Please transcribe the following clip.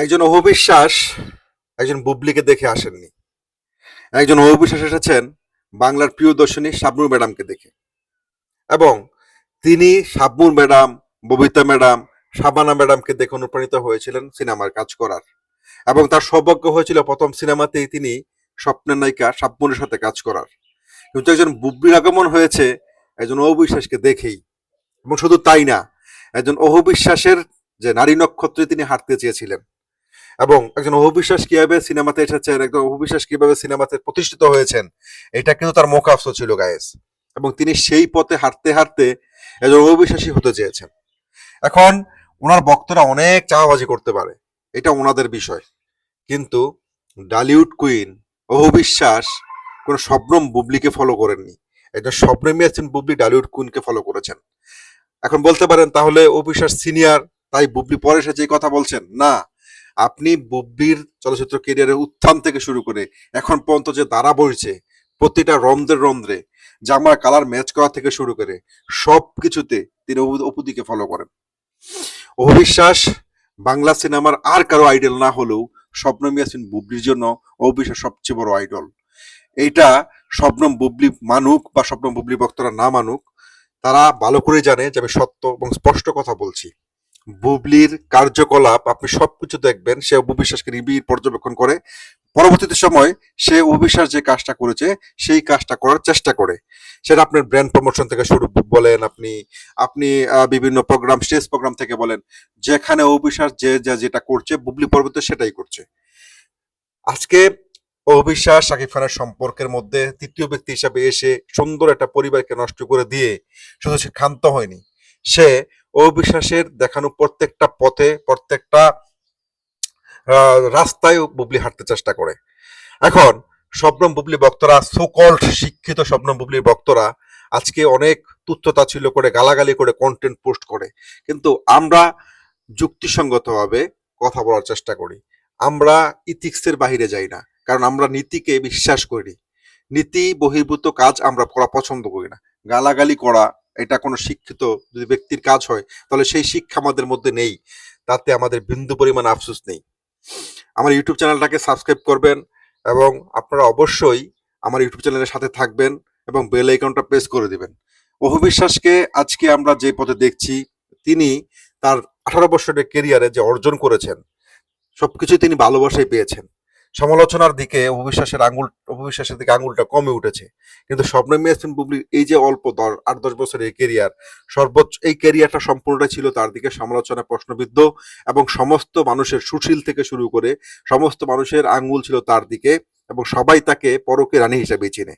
একজন অহবিশ্বাস একজন বুবলিকে দেখে আসেননি। একজন অহবিশ্বাস এসেছেন বাংলার প্রিয় দর্শনী শাবনুর ম্যাডামকে দেখে। এবং তিনি শাবনুর ম্যাডাম, ববিতা ম্যাডাম শাবানা ম্যাডামকে দেখে অনুপ্রাণিত হয়েছিলেন সিনেমার কাজ করার। এবং তার সৌভাগ্য হয়েছিল প্রথম সিনেমাতেই তিনি স্বপ্নের নায়িকা শাবনুরের সাথে কাজ করার। কিন্তু একজন বুবলির আগমন হয়েছে একজন অবিশ্বাসকে দেখেই। এবং শুধু তাই না, একজন অহবিশ্বাসের যে নারী নক্ষত্রে তিনি হাঁটতে চেয়েছিলেন। এবং একজন অহবিশ্বাস কীভাবে সিনেমাতে এসেছেন, একজন অহবিশ্বাস কীভাবে সিনেমাতে প্রতিষ্ঠিত হয়েছেন, এটা কিন্তু তার মুখ আফসোস ছিল গায়েস এবং তিনি সেই পথে হাঁটতে হাঁটতে একজন অহবিশ্বাসী হতে চেয়েছেন। এখন ওনার ভক্তরা অনেক চাওয়াবাজি করতে পারে, এটা ওনাদের বিষয়। কিন্তু ডালিউড কুইন অহবিশ্বাস কোন শবনম বুবলিকে ফলো করেননি। একজন শবনমী আছেন বুবলি, ডালিউড কুইনকে ফলো করেছেন। এখন বলতে পারেন তাহলে অবিশ্বাস সিনিয়র তাই বুবলি পরে এসে যে কথা বলছেন? না। আপনি বুবলির চলচ্চিত্র কেরিয়ারের উত্থান থেকে শুরু করে এখন পর্যন্ত যে দ্বারা বইছে প্রতিটা রন্ধ্রে রন্ধ্রে, জামার কালার ম্যাচ করা থেকে শুরু করে সব কিছুতে তিনি অপু- অপুদিকে ফলো করেন। অবিশ্বাস বাংলা সিনেমার আর কারও আইডল না হলেও স্বপ্নম ইয়াসিন বুবলির জন্য অবিশ্বাস সবচেয়ে বড় আইডল এইটা স্বপ্নম বুবলি মানুক বা স্বপ্নম বুবলি ভক্তরা না মানুক, তারা ভালো করে জানে যে আমি সত্য এবং স্পষ্ট কথা বলছি। বুবলির কার্যকলাপ, আপনি সবকিছু দেখবেন, সে অবিশ্বাসকে নিবিড় পর্যবেক্ষণ করে। পরবর্তীতে সময়, সে অবিশ্বাস যে কাজটা করেছে, সেই কাজটা করার চেষ্টা করে। সেটা আপনার ব্র্যান্ড প্রমোশন থেকে শুরু বলেন আপনি আপনি বিভিন্ন প্রোগ্রাম স্টেজ প্রোগ্রাম থেকে বলেন, যেখানে অবিশ্বাস যে, যা, যেটা করছে, বুবলি পরবর্তীতে সেটাই করছে। আজকে অবিশ্বাস শাকিব খানের সম্পর্কের মধ্যে তৃতীয় ব্যক্তি হিসাবে এসে সুন্দর একটা পরিবারকে নষ্ট করে দিয়ে শুধু সে ক্ষান্ত হয়নি, সে অবিশ্বাসের দেখানো প্রত্যেকটা পথে, প্রত্যেকটা রাস্তায় বুবলি হাঁটতে চেষ্টা করে। এখন শবনম বুবলি ভক্তরা সোকল্ড শিক্ষিত শবনম বুবলির বক্তরা আজকে অনেক তুচ্ছতাচ্ছিল্য করে, গালাগালি করে কন্টেন্ট পোস্ট করে। কিন্তু আমরা যুক্তিসঙ্গতভাবে কথা বলার চেষ্টা করি। আমরা ইথিক্সের বাহিরে যাই না, কারণ আমরা নীতিকে বিশ্বাস করি। নীতি বহির্ভূত কাজ আমরা করা পছন্দ করি না। গালাগালি করা এটা কোনো শিক্ষিত যদি ব্যক্তির কাজ হয়, তাহলে সেই শিক্ষা আমাদের মধ্যে নেই। তাতে আমাদের বিন্দু পরিমাণ আফসোস নেই। আমার ইউটিউব চ্যানেলটাকে সাবস্ক্রাইব করবেন এবং আপনারা অবশ্যই আমার ইউটিউব চ্যানেলের সাথে থাকবেন এবং বেল আইকনটা প্রেস করে দিবেন। অভিবিশ্বাসকে আজকে আমরা যে পথে দেখছি, তিনি তার আঠারো বছরের কেরিয়ারে যে অর্জন করেছেন সবকিছুই তিনি ভালোবাসায় পেয়েছেন। সমালোচনার দিকে অভিশ্বাসের আঙ্গুল, অবিশ্বাসের দিকে আঙ্গুলটা কমে উঠেছে। কিন্তু স্বপ্ন মিয়াসিন বুবলির এই যে অল্প দশ, আট, দশ বছরের এই কেরিয়ার সর্বোচ্চ এই কেরিয়ারটা সম্পূর্ণটা ছিল তার দিকে সমালোচনা, প্রশ্নবিদ্ধ এবং সমস্ত মানুষের সুশীল থেকে শুরু করে সমস্ত মানুষের আঙ্গুল ছিল তার দিকে এবং সবাই তাকে পরকে রানী হিসেবে চিনে।